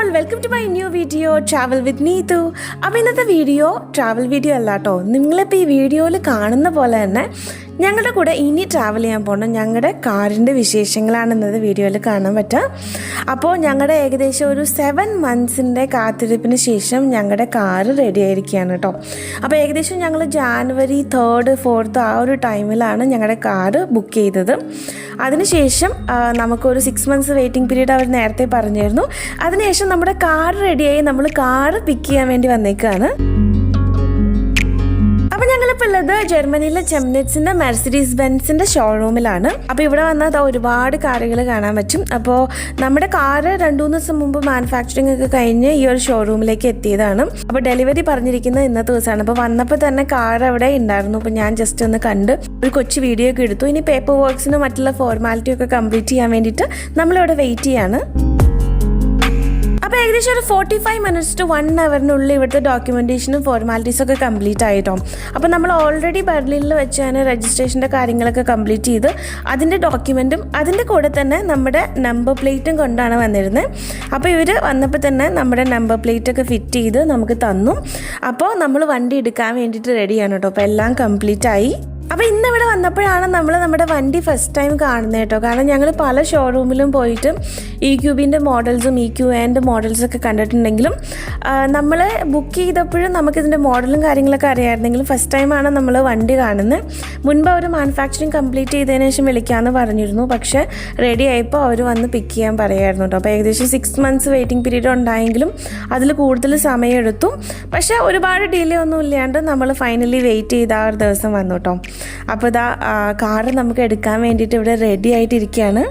All welcome to my new video travel with Neethu അപ്പോൾ ഇന്നത്തെ video travel video അല്ല കേട്ടോ നിങ്ങളിപ്പോൾ ഈ വീഡിയോയിൽ കാണുന്ന പോലെ തന്നെ ഞങ്ങളുടെ കൂടെ ഇനി ട്രാവൽ ചെയ്യാൻ പോകണം ഞങ്ങളുടെ കാറിന്റെ വിശേഷങ്ങളാണ് ഇന്നത്തെ വീഡിയോയിൽ കാണാൻ പറ്റുക. അപ്പോൾ ഞങ്ങളുടെ ഏകദേശം ഒരു സെവൻ മന്ത്സിന്റെ കാത്തിരിപ്പിന് ശേഷം ഞങ്ങളുടെ കാറ് റെഡി ആയിരിക്കുകയാണ് കേട്ടോ. അപ്പോൾ ഏകദേശം ഞങ്ങൾ ജാനുവരി തേർഡ് ഫോർത്ത് ആ ഒരു ടൈമിലാണ് ഞങ്ങളുടെ കാറ് ബുക്ക് ചെയ്തത്. അതിനുശേഷം നമുക്കൊരു സിക്സ് മന്ത്സ് വെയിറ്റിംഗ് പീരീഡ് അവർ നേരത്തെ പറഞ്ഞിരുന്നു. അതിനുശേഷം നമ്മുടെ കാർ റെഡിയായി നമ്മൾ കാർ പിക്ക് ചെയ്യാൻ വേണ്ടി വന്നേക്കാണ്. ഞങ്ങളിപ്പോൾ ഉള്ളത് ജർമ്മനിയിലെ ചെമ്നിറ്റ്സിന്റെ മെർസിഡീസ് ബെൻസിന്റെ ഷോറൂമിലാണ് അപ്പോൾ ഇവിടെ വന്നാൽ ഒരുപാട് കാറുകൾ കാണാൻ പറ്റും. അപ്പോൾ നമ്മുടെ കാറ് രണ്ടു മൂന്ന് ദിവസം മുമ്പ് മാനുഫാക്ചറിംഗ് ഒക്കെ കഴിഞ്ഞ് ഈ ഒരു ഷോറൂമിലേക്ക് എത്തിയതാണ്. അപ്പോൾ ഡെലിവറി പറഞ്ഞിരിക്കുന്നത് ഇന്നത്തെ ദിവസമാണ്. അപ്പോൾ വന്നപ്പോൾ തന്നെ കാർ അവിടെ ഉണ്ടായിരുന്നു അപ്പോൾ ഞാൻ ജസ്റ്റ് ഒന്ന് കണ്ട് ഒരു കൊച്ചു വീഡിയോ ഒക്കെ എടുത്തു. ഇനി പേപ്പർ വർക്ക്സിനും മറ്റുള്ള ഫോർമാലിറ്റി ഒക്കെ കംപ്ലീറ്റ് ചെയ്യാൻ വേണ്ടിയിട്ട് നമ്മളിവിടെ വെയിറ്റ് ചെയ്യാണ്. ഏകദേശം ഒരു forty five minutes to one അവറിനുള്ളിൽ ഇവിടുത്തെ ഡോക്യുമെന്റേഷനും ഫോർമാലിറ്റീസും ഒക്കെ കംപ്ലീറ്റ് ആയിട്ടോ. അപ്പോൾ നമ്മൾ ഓൾറെഡി ബെർലിനിൽ വെച്ച് തന്നെ രജിസ്ട്രേഷന്റെ കാര്യങ്ങളൊക്കെ കംപ്ലീറ്റ് ചെയ്ത് അതിന്റെ ഡോക്യുമെന്റും അതിന്റെ കൂടെ തന്നെ നമ്മുടെ നമ്പർ പ്ലേറ്റും കൊണ്ടാണ് വന്നിരുന്നത് അപ്പോൾ ഇവർ വന്നപ്പോൾ തന്നെ നമ്മുടെ നമ്പർ പ്ലേറ്റൊക്കെ ഫിറ്റ് ചെയ്ത് നമുക്ക് തന്നു. അപ്പോൾ നമ്മൾ വണ്ടി എടുക്കാൻ വേണ്ടിയിട്ട് റെഡിയാണ് കേട്ടോ. അപ്പോൾ എല്ലാം കംപ്ലീറ്റ് ആയി. അപ്പോൾ ഇന്ന് ഇവിടെ വന്നപ്പോഴാണ് നമ്മൾ നമ്മുടെ വണ്ടി ഫസ്റ്റ് ടൈം കാണുന്നത് കേട്ടോ. കാരണം ഞങ്ങൾ പല ഷോറൂമിലും പോയിട്ടും ഇ ക്യൂബിന്റെ മോഡൽസും ഇ ക്യൂ എന്റെ മോഡൽസൊക്കെ കണ്ടിട്ടുണ്ടെങ്കിലും നമ്മൾ ബുക്ക് ചെയ്തപ്പോഴും നമുക്കിതിന്റെ മോഡലും കാര്യങ്ങളൊക്കെ അറിയാമായിരുന്നെങ്കിലും ഫസ്റ്റ് ടൈമാണ് നമ്മൾ വണ്ടി കാണുന്നത് മുൻപ് അവർ മാനുഫാക്ചറിങ് കംപ്ലീറ്റ് ചെയ്തതിന് ശേഷം വിളിക്കാമെന്ന് പറഞ്ഞിരുന്നു. പക്ഷേ റെഡി ആയപ്പോൾ അവർ വന്ന് പിക്ക് ചെയ്യാൻ പറയായിരുന്നു കേട്ടോ. അപ്പോൾ ഏകദേശം സിക്സ് മന്ത്സ് വെയിറ്റിംഗ് പീരീഡ് ഉണ്ടായെങ്കിലും അതിൽ കൂടുതൽ സമയമെടുത്തു. പക്ഷേ ഒരുപാട് ഡിലേ ഒന്നും ഇല്ലാണ്ട് നമ്മൾ ഫൈനലി വെയിറ്റ് ചെയ്ത ആ ഒരു ദിവസം വന്നു കേട്ടോ. അപ്പോൾ ഇതാ കാറ് നമുക്ക് എടുക്കാൻ വേണ്ടിയിട്ട് ഇവിടെ റെഡി ആയിട്ടിരിക്കുകയാണ്.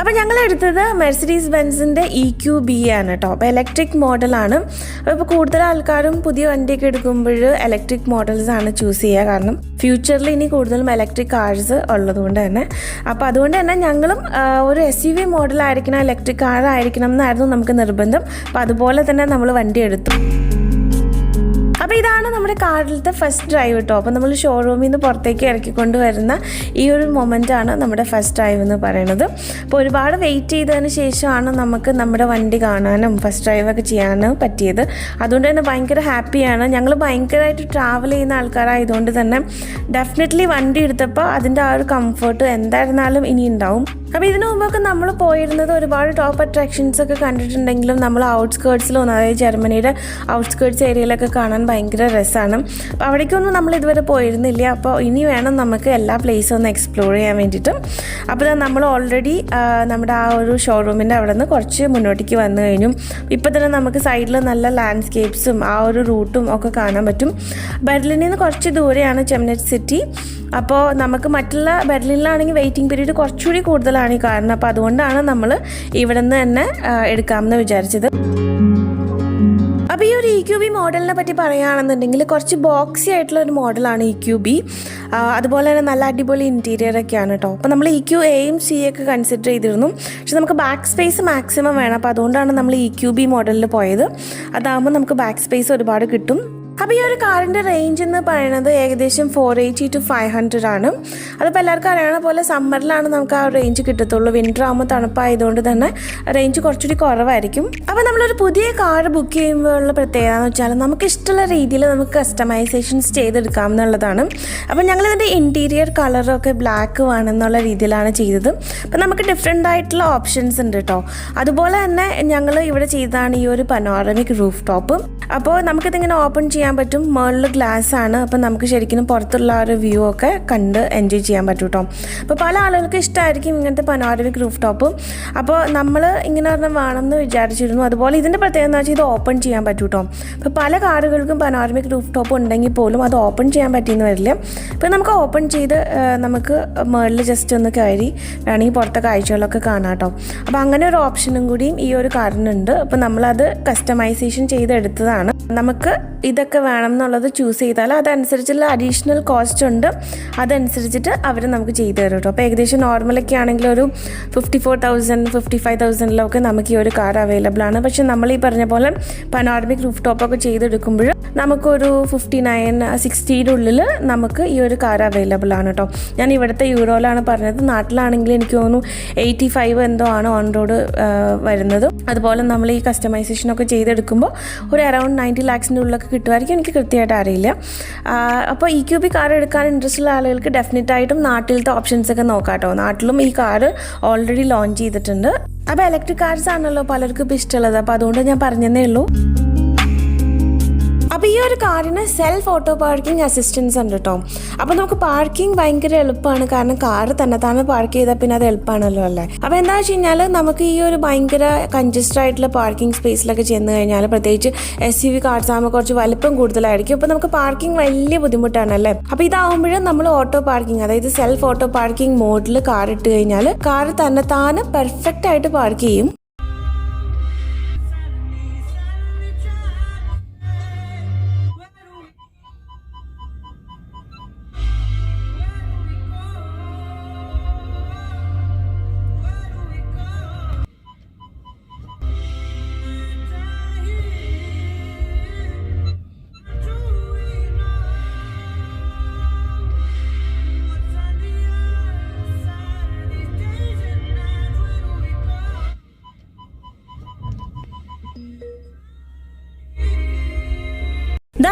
അപ്പോൾ ഞങ്ങൾ എടുത്തത് മെർസിഡീസ് ബെൻസിന്റെ ഇ ക്യു ബി ആണ് കേട്ടോ അപ്പോൾ ഇലക്ട്രിക് മോഡലാണ് അപ്പോൾ ഇപ്പോൾ കൂടുതൽ ആൾക്കാരും പുതിയ വണ്ടിയൊക്കെ എടുക്കുമ്പോൾ ഇലക്ട്രിക് മോഡൽസ് ആണ് ചൂസ് ചെയ്യുക. കാരണം ഫ്യൂച്ചറിൽ ഇനി കൂടുതലും ഇലക്ട്രിക് കാർസ് ഉള്ളതുകൊണ്ട് തന്നെ. അപ്പോൾ അതുകൊണ്ട് തന്നെ ഞങ്ങളും ഒരു എസ് യു വി മോഡലായിരിക്കണം ഇലക്ട്രിക് കാർ ആയിരിക്കണം എന്നായിരുന്നു നമുക്ക് നിർബന്ധം. അപ്പോൾ അതുപോലെ തന്നെ നമ്മൾ വണ്ടി എടുത്തു. അപ്പോൾ ഇതാണ് നമ്മുടെ കാറിലത്തെ ഫസ്റ്റ് ഡ്രൈവ് കേട്ടോ അപ്പോൾ നമ്മൾ ഷോറൂമിൽ നിന്ന് പുറത്തേക്ക് ഇറക്കിക്കൊണ്ട് വരുന്ന ഈ ഒരു മൊമെന്റ് ആണ് നമ്മുടെ ഫസ്റ്റ് ഡ്രൈവ് എന്ന് പറയുന്നത്. അപ്പോൾ ഒരുപാട് വെയിറ്റ് ചെയ്തതിന് ശേഷമാണ് നമുക്ക് നമ്മുടെ വണ്ടി കാണാനും ഫസ്റ്റ് ഡ്രൈവ് ഒക്കെ ചെയ്യാനും പറ്റിയത്. അതുകൊണ്ട് തന്നെ ഭയങ്കര ഹാപ്പിയാണ് ഞങ്ങൾ ഭയങ്കരമായിട്ട് ട്രാവൽ ചെയ്യുന്ന ആൾക്കാരായതുകൊണ്ട് തന്നെ ഡെഫിനറ്റ്ലി വണ്ടി എടുത്തപ്പോൾ അതിന്റെ ആ ഒരു കംഫർട്ട് എന്തായിരുന്നാലും ഇനി ഉണ്ടാവും അപ്പോൾ ഇതിനു മുമ്പൊക്കെ നമ്മൾ പോയിരുന്നത് ഒരുപാട് ടോപ്പ് അട്രാക്ഷൻസ് ഒക്കെ കണ്ടിട്ടുണ്ടെങ്കിലും നമ്മൾ ഔട്ട്സ്കേർട്സിലൊന്നും അതായത് ജർമ്മനിയുടെ ഔട്ട്സ്കേർട്സ് ഏരിയയിലൊക്കെ കാണാൻ ഭയങ്കര രസമാണ് അപ്പോൾ അവിടേക്കൊന്നും നമ്മൾ ഇതുവരെ പോയിരുന്നില്ല. അപ്പോൾ ഇനി വേണം നമുക്ക് എല്ലാ പ്ലേസും ഒന്ന് എക്സ്പ്ലോർ ചെയ്യാൻ വേണ്ടിയിട്ട്. അപ്പോൾ നമ്മൾ ഓൾറെഡി നമ്മുടെ ആ ഒരു ഷോറൂമിന്റെ അവിടെ നിന്ന് കുറച്ച് മുന്നോട്ടേക്ക് വന്നു കഴിഞ്ഞു. ഇപ്പോൾ തന്നെ നമുക്ക് സൈഡിൽ നല്ല ലാൻഡ്സ്കേപ്സും ആ ഒരു റൂട്ടും ഒക്കെ കാണാൻ പറ്റും. ബെർലിനിൽ നിന്ന് കുറച്ച് ദൂരെയാണ് ചെമ്നറ്റ് സിറ്റി അപ്പോൾ നമുക്ക് മറ്റുള്ള ബെർലിനിലാണെങ്കിൽ വെയിറ്റിംഗ് പീരീഡ് കുറച്ചുകൂടി കൂടുതലാണ് ഈ കാരണം. അപ്പോൾ അതുകൊണ്ടാണ് നമ്മൾ ഇവിടെ നിന്ന് തന്നെ എടുക്കാമെന്ന് വിചാരിച്ചത്. അപ്പോൾ ഈ ഒരു ഇ ക്യു ബി മോഡലിനെ പറ്റി പറയുകയാണെന്നുണ്ടെങ്കിൽ കുറച്ച് ബോക്സി ആയിട്ടുള്ള ഒരു മോഡലാണ് ഇ ക്യു ബി അതുപോലെ തന്നെ നല്ല അടിപൊളി ഇന്റീരിയർ ഒക്കെയാണ് കേട്ടോ അപ്പോൾ നമ്മൾ ഇ ക്യു എയും സി ഒക്കെ കൺസിഡർ ചെയ്തിരുന്നു. പക്ഷെ നമുക്ക് ബാക്ക് സ്പേസ് മാക്സിമം വേണം. അപ്പോൾ അതുകൊണ്ടാണ് നമ്മൾ ഇ ക്യു ബി മോഡലിൽ പോയത്. അതാകുമ്പോൾ നമുക്ക് ബാക്ക് സ്പേസ് ഒരുപാട് കിട്ടും. അപ്പോൾ ഈ ഒരു കാറിന്റെ റേഞ്ച് എന്ന് പറയുന്നത് ഏകദേശം four eighty to five hundred ആണ്. അതിപ്പോൾ എല്ലാവർക്കും അറിയണ പോലെ സമ്മറിലാണ് നമുക്ക് ആ റേഞ്ച് കിട്ടത്തുള്ളൂ. വിന്റർ ആകുമ്പോൾ തണുപ്പായതുകൊണ്ട് തന്നെ റേഞ്ച് കുറച്ചുകൂടി കുറവായിരിക്കും. അപ്പോൾ നമ്മളൊരു പുതിയ കാർ ബുക്ക് ചെയ്യുമ്പോഴുള്ള പ്രത്യേകത എന്ന് വെച്ചാൽ നമുക്ക് ഇഷ്ടമുള്ള രീതിയിൽ നമുക്ക് കസ്റ്റമൈസേഷൻസ് ചെയ്തെടുക്കാം എന്നുള്ളതാണ്. അപ്പോൾ ഞങ്ങളിതിന്റെ ഇന്റീരിയർ കളറൊക്കെ ബ്ലാക്ക് വേണമെന്നുള്ള രീതിയിലാണ് ചെയ്തത്. അപ്പോൾ നമുക്ക് ഡിഫറെന്റ് ആയിട്ടുള്ള ഓപ്ഷൻസ് ഉണ്ട് കേട്ടോ അതുപോലെ തന്നെ ഞങ്ങൾ ഇവിടെ ചെയ്തതാണ് ഈ ഒരു പനോറമിക് റൂഫ് ടോപ്പ് അപ്പോൾ നമുക്കിതിങ്ങനെ ഓപ്പൺ ചെയ്യാൻ പറ്റും. മുകളിൽ ഗ്ലാസ് ആണ്. അപ്പം നമുക്ക് ശരിക്കും പുറത്തുള്ള ആ ഒരു വ്യൂ ഒക്കെ കണ്ട് എൻജോയ് ചെയ്യാൻ പറ്റും കേട്ടോ അപ്പോൾ പല ആളുകൾക്ക് ഇഷ്ടമായിരിക്കും ഇങ്ങനത്തെ പനോരമിക് റൂഫ് ടോപ്പ് അപ്പോൾ നമ്മൾ ഇങ്ങനെ ഒരെണ്ണം വേണമെന്ന് വിചാരിച്ചിരുന്നു. അതുപോലെ ഇതിന്റെ പ്രത്യേകത എന്ന് വെച്ചാൽ ഇത് ഓപ്പൺ ചെയ്യാൻ പറ്റും കേട്ടോ അപ്പോൾ പല കാറുകൾക്കും പനോരമിക് റൂഫ് ടോപ്പ് ഉണ്ടെങ്കിൽ പോലും അത് ഓപ്പൺ ചെയ്യാൻ പറ്റിയെന്ന് വരില്ല. അപ്പോൾ നമുക്ക് ഓപ്പൺ ചെയ്ത് നമുക്ക് മുകളിൽ ജസ്റ്റ് ഒന്ന് കയറി വേണമെങ്കിൽ പുറത്തെ കാഴ്ചകളൊക്കെ കാണാം കേട്ടോ അപ്പോൾ അങ്ങനെ ഒരു ഓപ്ഷനും കൂടിയും ഈ ഒരു കാറിനുണ്ട്. അപ്പോൾ നമ്മളത് കസ്റ്റമൈസേഷൻ ചെയ്തെടുത്തതാണ്. നമുക്ക് ഇതൊക്കെ വേണം എന്നുള്ളത് ചൂസ് ചെയ്താൽ അതനുസരിച്ചുള്ള അഡീഷണൽ കോസ്റ്റ് ഉണ്ട്. അതനുസരിച്ചിട്ട് അവർ നമുക്ക് ചെയ്തു തരും കേട്ടോ. അപ്പോൾ ഏകദേശം നോർമലൊക്കെ ആണെങ്കിൽ ഒരു fifty four thousand fifty five തൗസൻഡിലൊക്കെ നമുക്ക് ഈ ഒരു കാർ അവൈലബിൾ ആണ്. പക്ഷെ നമ്മൾ ഈ പറഞ്ഞ പോലെ പനോർമിക് റൂഫ് ടോപ്പൊക്കെ ചെയ്തെടുക്കുമ്പോൾ നമുക്കൊരു ഫിഫ്റ്റി നയൻ സിക്സ്റ്റിയുടെ ഉള്ളിൽ നമുക്ക് ഈ ഒരു കാർ അവൈലബിൾ ആണ് കേട്ടോ. ഞാൻ ഇവിടുത്തെ യൂറോയിലാണ് പറഞ്ഞത്. നാട്ടിലാണെങ്കിൽ എനിക്ക് തോന്നുന്നു എയ്റ്റി ഫൈവ് എന്തോ ആണ് ഓൺ റോഡ് വരുന്നത്. അതുപോലെ നമ്മൾ ഈ കസ്റ്റമൈസേഷനൊക്കെ ചെയ്തെടുക്കുമ്പോൾ ഒരു അറൗണ്ട് നയന്റി ലാക്സിന്റെ ഉള്ളിലൊക്കെ കിട്ടുമായിരിക്കും എനിക്ക് കൃത്യമായിട്ട് അറിയില്ല. അപ്പോൾ ഇ ക്യൂബി കാർ എടുക്കാൻ ഇൻട്രസ്റ്റ് ഉള്ള ആളുകൾക്ക് ഡെഫിനറ്റ് ആയിട്ടും നാട്ടിലത്തെ ഓപ്ഷൻസ് ഒക്കെ നോക്കാം കേട്ടോ. നാട്ടിലും ഈ കാർ ഓൾറെഡി ലോഞ്ച് ചെയ്തിട്ടുണ്ട്. അപ്പോൾ ഇലക്ട്രിക് കാർസ് ആണല്ലോ പലർക്കും ഇപ്പോൾ ഇഷ്ടമുള്ളത്. അപ്പോൾ അതുകൊണ്ട് ഞാൻ പറഞ്ഞതേ ഉള്ളൂ. അപ്പോൾ ഈ ഒരു കാറിന് സെൽഫ് ഓട്ടോ പാർക്കിംഗ് അസിസ്റ്റൻസ് ഉണ്ട് കേട്ടോ അപ്പോൾ നമുക്ക് പാർക്കിംഗ് ഭയങ്കര എളുപ്പമാണ് കാരണം കാറ് തന്നെ തന്നെ പാർക്ക് ചെയ്താൽ പിന്നെ അത് എളുപ്പമാണല്ലോ അല്ലേ? അപ്പോൾ എന്താ വെച്ച് കഴിഞ്ഞാൽ നമുക്ക് ഈ ഒരു ഭയങ്കര കൺജസ്റ്റഡ് ആയിട്ടുള്ള പാർക്കിംഗ് സ്പേസിലൊക്കെ ചെന്ന് കഴിഞ്ഞാൽ പ്രത്യേകിച്ച് എസ് യു വി കാർസ് ആകുമ്പോൾ കുറച്ച് വലിപ്പം കൂടുതലായിരിക്കും. അപ്പോൾ നമുക്ക് പാർക്കിംഗ് വലിയ ബുദ്ധിമുട്ടാണ് അല്ലേ? അപ്പോൾ ഇതാവുമ്പോഴും നമ്മൾ ഓട്ടോ പാർക്കിംഗ് അതായത് സെൽഫ് ഓട്ടോ പാർക്കിംഗ് മോഡിൽ കാർ ഇട്ട് കഴിഞ്ഞാൽ കാർ തന്നെ താന് പെർഫെക്റ്റ് ആയിട്ട് പാർക്ക് ചെയ്യും.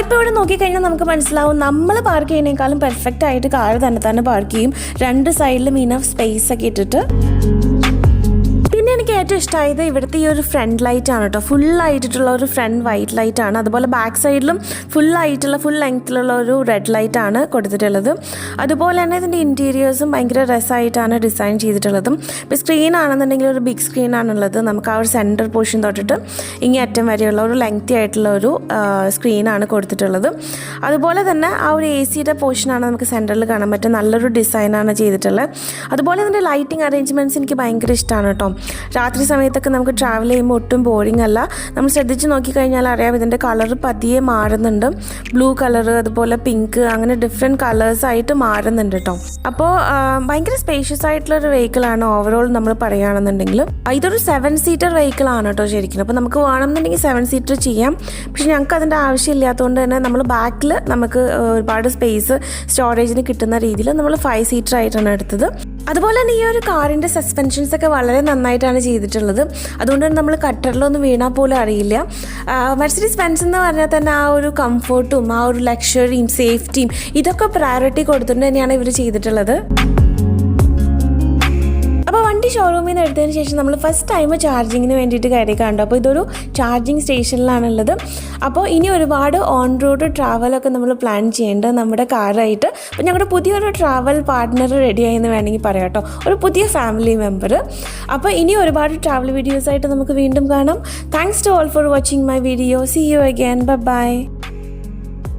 ഇപ്പോൾ ഇവിടെ നോക്കിക്കഴിഞ്ഞാൽ നമുക്ക് മനസ്സിലാവും നമ്മൾ പാർക്ക് ചെയ്യുന്നതിനേക്കാളും പെർഫെക്റ്റ് ആയിട്ട് കാർ തന്നെ തന്നെ പാർക്ക് ചെയ്യും. രണ്ട് സൈഡിലും ഇനഫ് സ്പേസ് ഒക്കെ ഇട്ടിട്ട്. ഏറ്റവും ഇഷ്ടമായത് ഇവിടുത്തെ ഈ ഒരു ഫ്രണ്ട് ലൈറ്റ് ആണ് കേട്ടോ ഫുൾ ആയിട്ടുള്ള ഒരു ഫ്രണ്ട് വൈറ്റ് ലൈറ്റ് ആണ്. അതുപോലെ ബാക്ക് സൈഡിലും ഫുൾ ആയിട്ടുള്ള ഫുൾ ലെങ്ത്തിലുള്ള ഒരു റെഡ് ലൈറ്റ് ആണ് കൊടുത്തിട്ടുള്ളത്. അതുപോലെ തന്നെ ഇതിന്റെ ഇന്റീരിയേഴ്സും ഭയങ്കര രസമായിട്ടാണ് ഡിസൈൻ ചെയ്തിട്ടുള്ളതും. ഇപ്പോൾ സ്ക്രീൻ ആണെന്നുണ്ടെങ്കിൽ ഒരു ബിഗ് സ്ക്രീൻ ആണുള്ളത്. നമുക്ക് ആ ഒരു സെന്റർ പോർഷൻ തൊട്ടിട്ട് ഇങ്ങേ അറ്റം വരെയുള്ള ഒരു ലെങ്തി ആയിട്ടുള്ള ഒരു സ്ക്രീൻ ആണ് കൊടുത്തിട്ടുള്ളത്. അതുപോലെ തന്നെ ആ ഒരു എ സിയുടെ പോർഷനാണ് നമുക്ക് സെന്ററിൽ കാണാൻ പറ്റും നല്ലൊരു ഡിസൈനാണ് ചെയ്തിട്ടുള്ളത്. അതുപോലെ ഇതിന്റെ ലൈറ്റിംഗ് അറേഞ്ച്മെന്റ്സ് എനിക്ക് ഭയങ്കര ഇഷ്ടമാണ് കേട്ടോ രാത്രി സമയത്തൊക്കെ നമുക്ക് ട്രാവൽ ചെയ്യുമ്പോൾ ഒട്ടും ബോറിംഗ് അല്ല. നമ്മൾ ശ്രദ്ധിച്ച് നോക്കിക്കഴിഞ്ഞാൽ അറിയാം ഇതിന്റെ കളർ പതിയെ മാറുന്നുണ്ട്. ബ്ലൂ കളർ അതുപോലെ പിങ്ക് അങ്ങനെ ഡിഫറെന്റ് കളേഴ്സ് ആയിട്ട് മാറുന്നുണ്ട് കേട്ടോ അപ്പോൾ ഭയങ്കര സ്പേഷ്യസ് ആയിട്ടുള്ള ഒരു വെഹിക്കിളാണ് ഓവറോൾ നമ്മൾ പറയുകയാണെന്നുണ്ടെങ്കിൽ. ഇതൊരു സെവൻ സീറ്റർ വെഹിക്കിൾ ആണ് കേട്ടോ ശരിക്കും. അപ്പോൾ നമുക്ക് വേണമെന്നുണ്ടെങ്കിൽ സെവൻ സീറ്റർ ചെയ്യാം. പക്ഷെ ഞങ്ങൾക്ക് അതിന്റെ ആവശ്യമില്ലാത്തതുകൊണ്ട് തന്നെ നമ്മൾ ബാക്കിൽ നമുക്ക് ഒരുപാട് സ്പേസ് സ്റ്റോറേജിന് കിട്ടുന്ന രീതിയിൽ നമ്മൾ ഫൈവ് സീറ്റർ ആയിട്ടാണ് എടുത്തത്. അതുപോലെ തന്നെ ഈ ഒരു കാറിന്റെ സസ്പെൻഷൻസ് ഒക്കെ വളരെ നന്നായിട്ടാണ് ചെയ്തിട്ടുള്ളത്. അതുകൊണ്ട് തന്നെ നമ്മൾ കട്ടറിലൊന്നും വീണാൽ പോലും അറിയില്ല. മെർസിഡീസ് ബെൻസ് എന്ന് പറഞ്ഞാൽ തന്നെ ആ ഒരു കംഫർട്ടും ആ ഒരു ലക്ഷറിയും സേഫ്റ്റിയും ഇതൊക്കെ പ്രയോറിറ്റി കൊടുത്തുകൊണ്ട് തന്നെയാണ് ഇവർ ചെയ്തിട്ടുള്ളത്. അപ്പോൾ വണ്ടി ഷോറൂമിൽ നിന്ന് എടുത്തതിന് ശേഷം നമ്മൾ ഫസ്റ്റ് ടൈം ചാർജിങ്ങിന് വേണ്ടിയിട്ട് കയറി കണ്ടു. അപ്പോൾ ഇതൊരു ചാർജിങ് സ്റ്റേഷനിലാണുള്ളത് അപ്പോൾ ഇനി ഒരുപാട് ഓൺ റോഡ് ട്രാവലൊക്കെ നമ്മൾ പ്ലാൻ ചെയ്യേണ്ടത് നമ്മുടെ കാറായിട്ട്. അപ്പോൾ ഞങ്ങളുടെ പുതിയൊരു ട്രാവൽ പാർട്ട്ണർ റെഡിയായി എന്ന് വേണമെങ്കിൽ പറയാം കേട്ടോ. ഒരു പുതിയ ഫാമിലി മെമ്പർ അപ്പോൾ ഇനി ഒരുപാട് ട്രാവൽ വീഡിയോസായിട്ട് നമുക്ക് വീണ്ടും കാണാം. Thanks to all for watching my video see you again bye